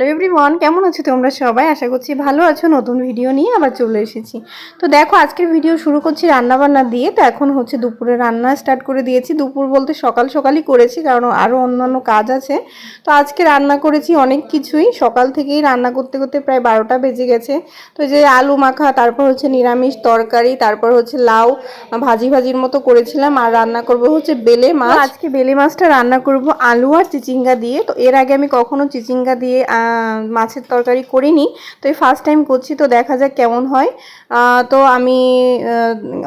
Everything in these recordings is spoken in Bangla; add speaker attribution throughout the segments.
Speaker 1: হ্যালো এভরিওয়ান কেমন আছো তোমরা সবাই? আশা করছি ভালো আছো নতুন ভিডিও নিয়ে আবার চলে এসেছি। তো দেখো আজকের ভিডিও শুরু করছি রান্নাবান্না দিয়ে। তো এখন হচ্ছে দুপুরে রান্না স্টার্ট করে দিয়েছি। দুপুর বলতে সকাল সকালই করেছি কারণ আরও অন্যান্য কাজ আছে। তো আজকে রান্না করেছি অনেক কিছুই। সকাল থেকেই রান্না করতে করতে প্রায় বারোটা বেজে গেছে। তো যে আলু মাখা তারপর হচ্ছে নিরামিষ তরকারি তারপর হচ্ছে লাউ ভাজি ভাজির মতো করেছিলাম। আর রান্না করব হচ্ছে বেলে মাছ। আজকে বেলে মাছটা রান্না করব আলু আর চিচিঙ্গা দিয়ে। তো এর আগে আমি কখনো চিচিঙ্গা দিয়ে মাছের তরকারি করিনি। তো এই ফার্স্ট টাইম করছি, তো দেখা যাক কেমন হয়। তো আমি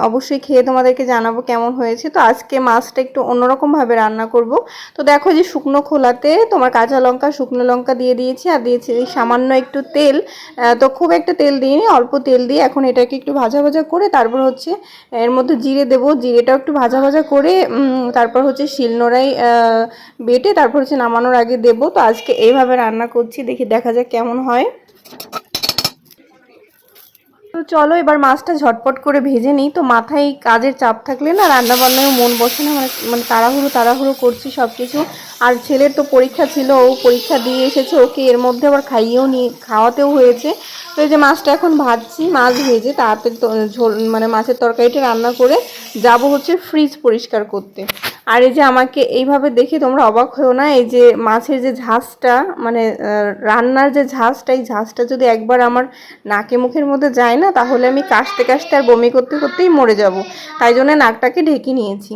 Speaker 1: অবশ্যই খেয়ে তোমাদেরকে জানাব কেমন হয়েছে। তো আজকে মাছটা একটু অন্যরকমভাবে রান্না করব। তো দেখো যে শুকনো খোলাতে তোমার কাঁচা লঙ্কা, শুকনো লঙ্কা দিয়ে দিয়েছি আর দিয়েছি সামান্য একটু তেল। তো খুব একটা তেল দিইনি, অল্প তেল দিয়ে এখন এটাকে একটু ভাজা ভাজা করে তারপর হচ্ছে, এর মধ্যে জিরে দেবো। জিরেটাও একটু ভাজা ভাজা করে তারপর হচ্ছে শিলনোড়াই বেটে তারপর হচ্ছে নামানোর আগে দেবো। তো আজকে এইভাবে রান্না করছি দেখি, দেখা যাক কেমন হয়। তো চলো এবার মাছটা ঝটপট করে ভেজে নিই। তো মাথায় কাজের চাপ থাকলে না রান্না বান্নায় মন বসে না মানে মানে তাড়াহুড়ো তাড়াহুড়ো করছি সব কিছু আর ছেলের তো পরীক্ষা ছিল, ও পরীক্ষা দিয়ে এসেছে, ওকে এর মধ্যে আবার খাইয়েও নিয়ে, খাওয়াতেও হয়েছে। তো এই যে মাছটা এখন ভাজছি, মাছ ভেজে তাড়াতাড়ি ঝোল মানে মাছের তরকারিটা রান্না করে যাব হচ্ছে ফ্রিজ পরিষ্কার করতে। আর এই যে আমাকে এইভাবে দেখে তোমরা অবাক হয়েও না, এই যে মাছের যে ঝাঁজটা মানে রান্নার যে ঝাঁজটা, এই ঝাঁজটা যদি একবার আমার নাকে মুখের মধ্যে যায় না, তাহলে আমি কাশতে কাশতে আর বমি করতে করতেই মরে যাব। তাই জন্য নাকটাকে ঢেকে নিয়েছি।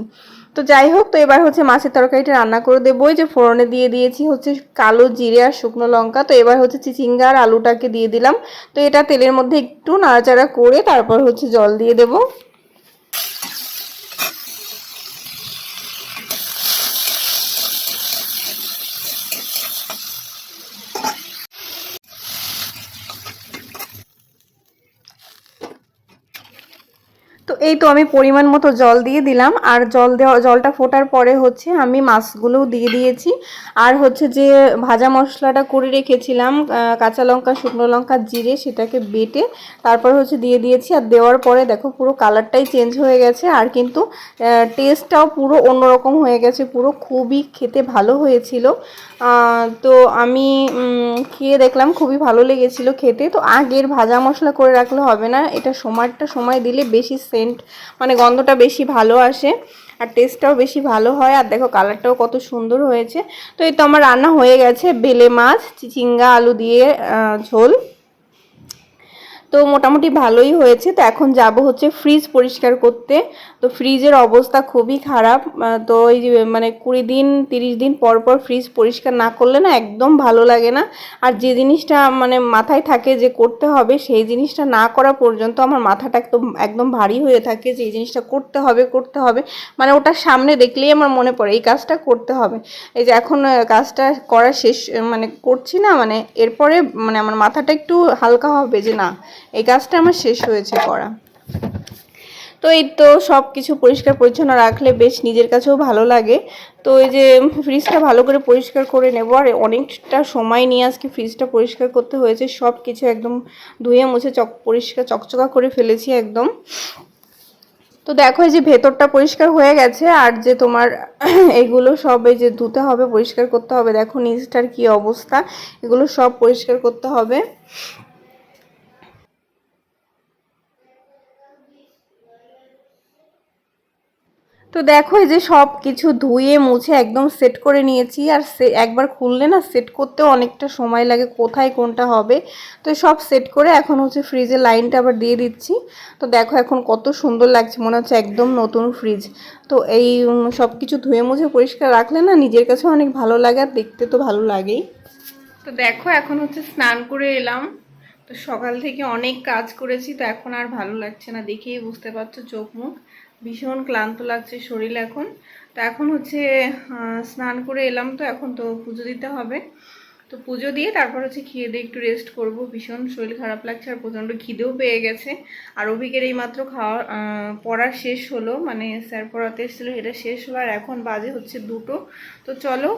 Speaker 1: তো যাই হোক, তো এবার হচ্ছে মাছের তরকারিটা রান্না করে দেবো। যে ফোড়নে দিয়ে দিয়েছি হচ্ছে কালো জিরে আর শুকনো লঙ্কা। তো এবার হচ্ছে চিচিঙ্গা আর আলুটাকে দিয়ে দিলাম। তো এটা তেলের মধ্যে একটু নাড়াচাড়া করে তারপর হচ্ছে জল দিয়ে দেবো। এই তো আমি পরিমাণ মতো জল দিয়ে দিলাম। আর জল দেওয়া, জলটা ফোটার পরে হচ্ছে আমি মাছগুলোও দিয়ে দিয়েছি। আর হচ্ছে যে ভাজা মশলাটা করে রেখেছিলাম কাঁচা লঙ্কা, শুকনো লঙ্কা, জিরে, সেটাকে বেটে তারপর হচ্ছে দিয়ে দিয়েছি। আর দেওয়ার পরে দেখো পুরো কালারটাই চেঞ্জ হয়ে গেছে। আর কিন্তু টেস্টটাও পুরো অন্যরকম হয়ে গেছে। পুরো খুবই খেতে ভালো হয়েছিল। তো আমি খেয়ে দেখলাম খুবই ভালো লেগেছিল খেতে। তো আগের ভাজা মশলা করে রাখলে হবে না। এটা সময়টা সময় দিলে বেশি সেন্ট মানে গন্ধটা বেশি ভালো আসে আর টেস্টটাও বেশি ভালো হয়। আর দেখো কালারটাও কত সুন্দর হয়েছে। তো এই তো আমার রান্না হয়ে গেছে। বেলে মাছ, চিচিঙ্গা, আলু দিয়ে ঝোল। তো মোটামুটি ভালোই হয়েছে। তো এখন যাব হচ্ছে ফ্রিজ পরিষ্কার করতে। তো ফ্রিজের অবস্থা খুবই খারাপ। তো এই যে মানে কুড়ি দিন, তিরিশ দিন পর পর ফ্রিজ পরিষ্কার না করলে না একদম ভালো লাগে না। আর যে জিনিসটা মানে মাথায় থাকে যে করতে হবে, সেই জিনিসটা না করা পর্যন্ত আমার মাথাটা একদম একদম ভারী হয়ে থাকে যে এই জিনিসটা করতে হবে করতে হবে। মানে ওটা সামনে দেখলেই আমার মনে পড়ে, এই কাজটা করতে হবে। এই যে এখন কাজটা করা শেষ মানে করছি না মানে এরপরে মানে আমার মাথাটা একটু হালকা হবে যে না। এই কাজটা আমার শেষ হয়েছে করা। তো এই তো সব কিছু পরিষ্কার পরিচ্ছন্ন রাখলে বেশ নিজের কাছেও ভালো লাগে। তো এই যে ফ্রিজটা ভালো করে পরিষ্কার করে নেব, আর অনেকটা সময় নিয়ে আজকে ফ্রিজটা পরিষ্কার করতে হয়েছে সব কিছু একদম ধুয়ে মুছে চক, পরিষ্কার চকচকা করে ফেলেছি একদম। তো দেখো এই যে ভেতরটা পরিষ্কার হয়ে গেছে, আর যে তোমার এগুলো সব এই যে ধুতে হবে, পরিষ্কার করতে হবে। দেখো নিচটার কি অবস্থা, এগুলো সব পরিষ্কার করতে হবে। তো দেখো এই যে সব কিছু ধুয়ে, মুছে একদম সেট করে নিয়েছি। আর সে একবার খুললে না সেট করতেও অনেকটা সময় লাগে কোথায় কোনটা হবে। তো সব সেট করে এখন হচ্ছে ফ্রিজে লাইনটা আবার দিয়ে দিচ্ছি। তো দেখো এখন কত সুন্দর লাগছে, মনে হচ্ছে একদম নতুন ফ্রিজ তো এই সব কিছু ধুয়ে, মুছে পরিষ্কার রাখলে না নিজের কাছেও অনেক ভালো লাগে আর দেখতে তো ভালো লাগেই। তো দেখো এখন হচ্ছে স্নান করে এলাম। তো সকাল থেকে অনেক কাজ করেছি, তো এখন আর ভালো লাগছে না, দেখেই বুঝতে পারছ চোখ মুখ। ভীষণ ক্লান্ত লাগছে শরীর এখন। তো এখন হচ্ছে স্নান করে এলাম তো এখন তো পুজো দিতে হবে। তো পুজো দিয়ে তারপর হচ্ছে খেয়ে দিয়ে একটু রেস্ট করব। ভীষণ শরীর খারাপ লাগছে আর প্রচণ্ড খিদেও পেয়ে গেছে। আর অভিকের এইমাত্র খাওয়া আহ, পড়া শেষ হলো। মানে স্যার পড়াতে এসেছিল এটা শেষ হলো। আর এখন বাজে হচ্ছে দুটো। তো চলো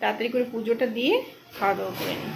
Speaker 1: তাড়াতাড়ি করে পুজোটা দিয়ে খাওয়া দাওয়া করে নিই।